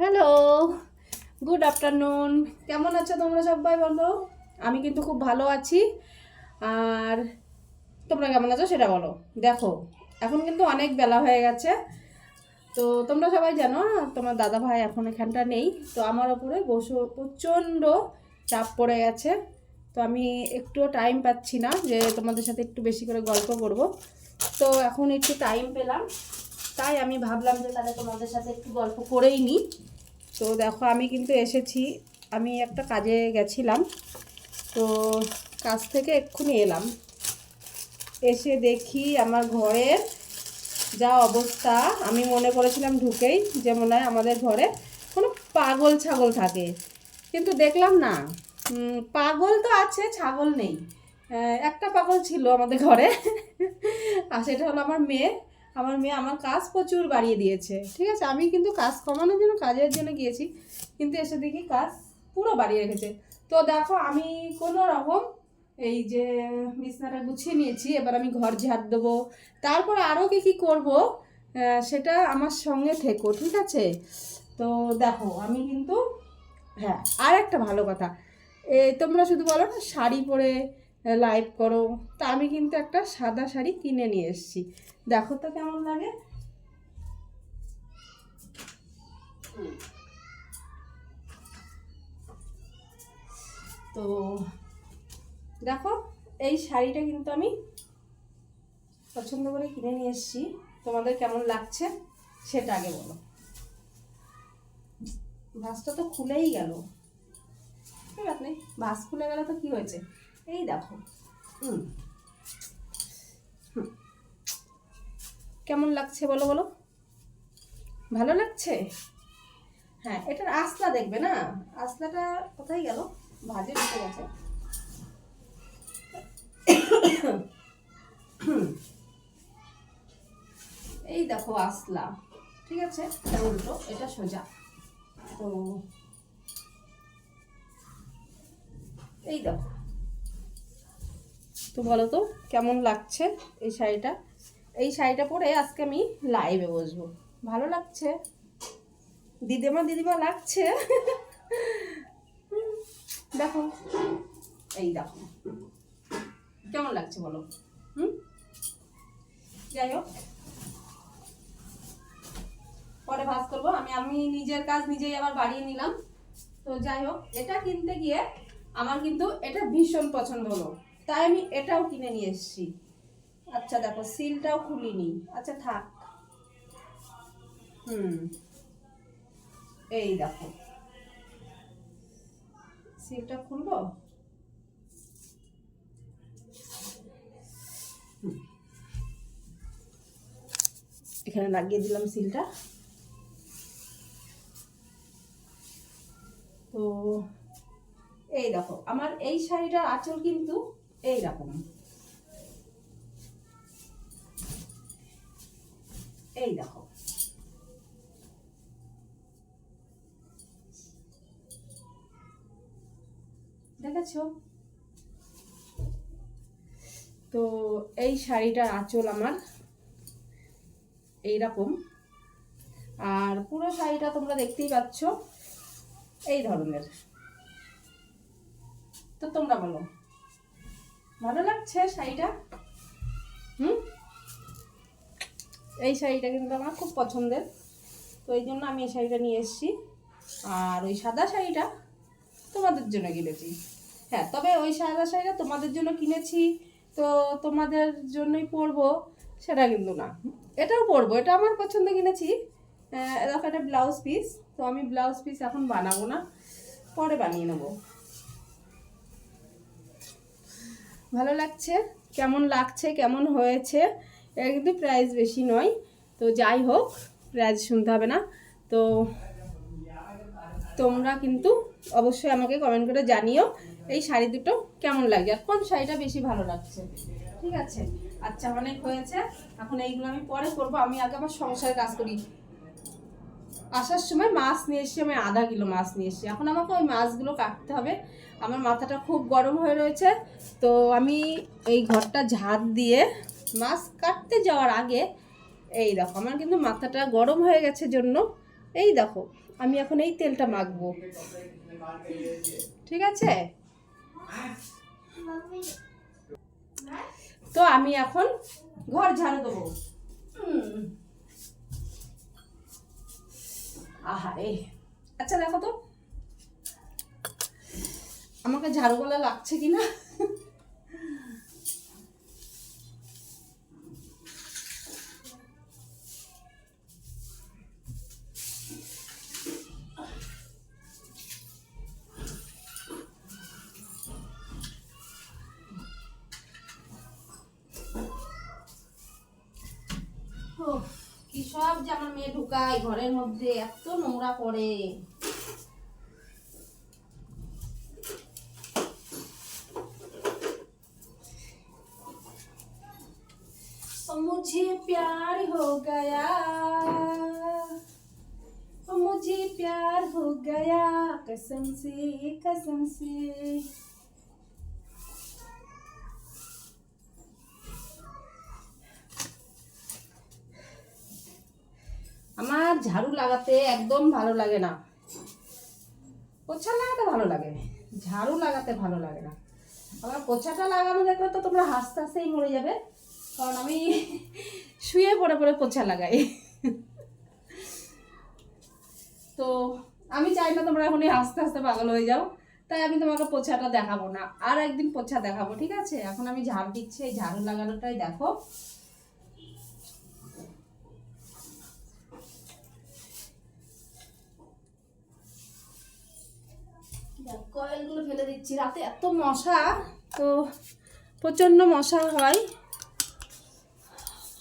Hello good afternoon কেমন আছো তোমরা সবাই বলো? আমি কিন্তু খুব ভালো আছি। আর তোমরা কেমন আছো সেটা বলো। দেখো, এখন কিন্তু অনেক বেলা হয়ে গেছে। তো তোমরা সবাই জানো, তোমার দাদা ভাই এখন এখানটা নেই। তো আমার ওপরে বসে, প্রচণ্ড চাপ পড়ে গেছে। তো আমি একটুও টাইম পাচ্ছি না যে তোমাদের সাথে একটু বেশি করে গল্প করব। তো এখন একটু টাইম পেলাম। তাই আমি ভাবলাম যে তাহলে তোমাদের সাথে একটু গল্প করেই নিই। তো দেখো, আমি কিন্তু এসেছি, আমি একটা কাজে গেছিলাম। তো কাজ থেকে এক্ষুনি এলাম। এসে দেখি আমার ঘরের যা অবস্থা, আমি মনে করেছিলাম ঢুকেই যে মনে হয় আমাদের ঘরে কোনো পাগল ছাগল থাকে। কিন্তু দেখলাম না পাগল তো আছে, ছাগল নেই। একটা পাগল ছিল আমাদের ঘরে, আর সেটা হলো আমার মেয়ে। আমার মেয়ে আমার কাজ প্রচুর বাড়িয়ে দিয়েছে। ঠিক আছে? আমি কিন্তু কাজ কমানোর জন্য কাজের জন্য গিয়েছি, কিন্তু এসে দেখি কাজ পুরো বাড়িয়ে রেখেছে। তো দেখো, আমি কোনো রকম এই যে বিছনাটা গুছিয়ে নিয়েছি, এবার আমি ঘর ঝাড় দেবো। তারপর আরও কি কী করব সেটা আমার সঙ্গে থেকো, ঠিক আছে? তো দেখো, আমি কিন্তু হ্যাঁ আর একটা ভালো কথা। এ, তোমরা শুধু বলো না, শাড়ি পরে লাইভ করো। তা আমি কিন্তু একটা সাদা শাড়ি কিনে নিয়ে এসেছি। দেখো তো কেমন লাগে। তো দেখো, এই শাড়িটা কিন্তু আমি পছন্দ করে কিনে নিয়ে এসেছি। তোমাদের কেমন লাগছে সেটা আগে বলো। ভাসটা তো খুলেই গেল। ঠিক আছে, ভাস খুলে গেলে তো কি হয়েছে? এই দেখো। হুম। কেমন লাগছে বলো বলো? ভালো লাগছে? হ্যাঁ এটার আসলা দেখবে না? আসলাটা কোথায় গেল? ভাজে ঢুকে গেছে। এই দেখো আসলা ঠিক আছে? এটা উল্টো এটা সোজা। তো এই দেখো। তো বলো তো কেমন লাগছে এই শাড়িটা? এই শাড়িটা পরে আজকে আমি লাইভে বসবো। ভালো লাগছে? দিদিমা দিদিমা লাগছে? দেখো। এই দেখো। কেমন লাগছে বলো? হুম? যাই হোক। পরে ভাজ করব। আমি আমি নিজের কাজ নিজেই আবার বাড়িয়ে নিলাম। তো যাই হোক, এটা কিনতে গিয়ে আমার কিন্তু এটা ভীষণ পছন্দ হলো। তাই আমি এটাও কিনে নিয়ে এসেছি। আচ্ছা দেখো, সিলটাও খুলিনি। আচ্ছা থাক। হুম। এই দেখো। সিলটা খুলবো। এখানে লাগিয়ে দিলাম সিলটা। তো এই দেখো, আমার এই শাড়িটার আঁচল কিন্তু এই রকম এই দেখো। দেখেছ? তো এই শাড়িটার আঁচল আমার এই রকম আর পুরো শাড়িটা তোমরা দেখতেই পাচ্ছ এই ধরনের। তো তোমরা বলো। ভালো লাগছে শাড়িটা? হুম? এই শাড়িটা কিন্তু আমার খুব পছন্দের। তো এই জন্য আমি এই শাড়িটা নিয়ে এসেছি। আর ওই সাদা শাড়িটা তোমাদের জন্য কিনেছি। হ্যাঁ তবে ওই সাদা শাড়িটা তোমাদের জন্য কিনেছি। তো তোমাদের জন্যই পরবো, সেটা কিন্তু না। এটাও পরবো, এটা আমার পছন্দ কিনেছি। দেখো একটা ব্লাউজ পিস তো আমি ব্লাউজ পিস এখন বানাবো না, পরে বানিয়ে নেব। ভালো লাগছে? কেমন লাগছে? কেমন হয়েছে? এটা কিন্তু প্রাইস বেশি নয়। তো যাই হোক প্রাইস শুনতে হবে না। তো তোমরা কিন্তু অবশ্যই আমাকে কমেন্ট করে জানিও এই শাড়ি দুটো কেমন লাগে আর কোন শাড়িটা বেশি ভালো লাগছে। ঠিক আছে? আচ্ছা অনেক হয়েছে। এখন এইগুলো আমি পরে করব। আমি আগে আমার সংসারে কাজ করি। আসার সময় মাছ নিয়ে এসেছি আমি আধা কিলো মাছ নিয়ে এসেছি এখন আমাকে ওই মাছগুলো কাটতে হবে। আমার মাথাটা খুব গরম হয়ে রয়েছে। তো আমি এই ঘরটা ঝাঁট দিয়ে মাছ কাটতে যাওয়ার আগে, এই দেখো, আমার কিন্তু মাথাটা গরম হয়ে গেছে জন্য। এই দেখো, আমি এখন এই তেলটা মাখবো। ঠিক আছে? তো আমি এখন ঘর ঝাড়ু দেবো। হুম। আহারে। আচ্ছা দেখো তো। আমাকে ঝাড়ুওয়ালা লাগছে কি সব যে আমার মেয়ে ঢুকায় ঘরের মধ্যে এত নোংরা করে ओ मुझे प्यार हो गया ओ मुझे प्यार हो गया कसम से कसम से আমার ঝাড়ু লাগাতে একদম ভালো লাগে না। পোছা লাগাতে ভালো লাগে, ঝাড়ু লাগাতে ভালো লাগে না। আমার পোছাটা লাগানো দেখলে তো তোমরা হাসতে হাসতেই মরে যাবে, কারণ আমি শুয়ে পড়ে পড়ে পোছা লাগাই। তো আমি চাই না তোমরা এখনই হাসতে হাসতে পাগল হয়ে যাও, তাই আমি তোমাকে পোছাটা দেখাবো না, আর একদিন পোছা দেখাবো, ঠিক আছে? এখন আমি ঝাড়ু দিচ্ছি, এই ঝাড়ু লাগানোটাই দেখো। কয়েলগুলো ফেলে দিচ্ছি রাতে এত মশা তো প্রচণ্ড মশা হয়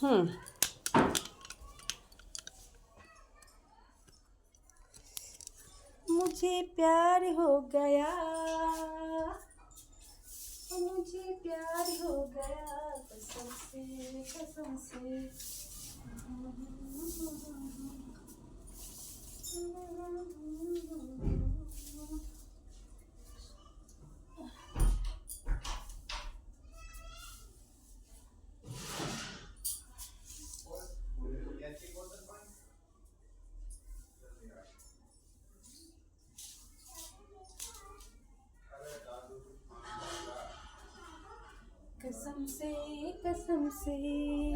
হুম मुझे प्यार हो गया मुझे प्यार हो गया कसम से कसम से see.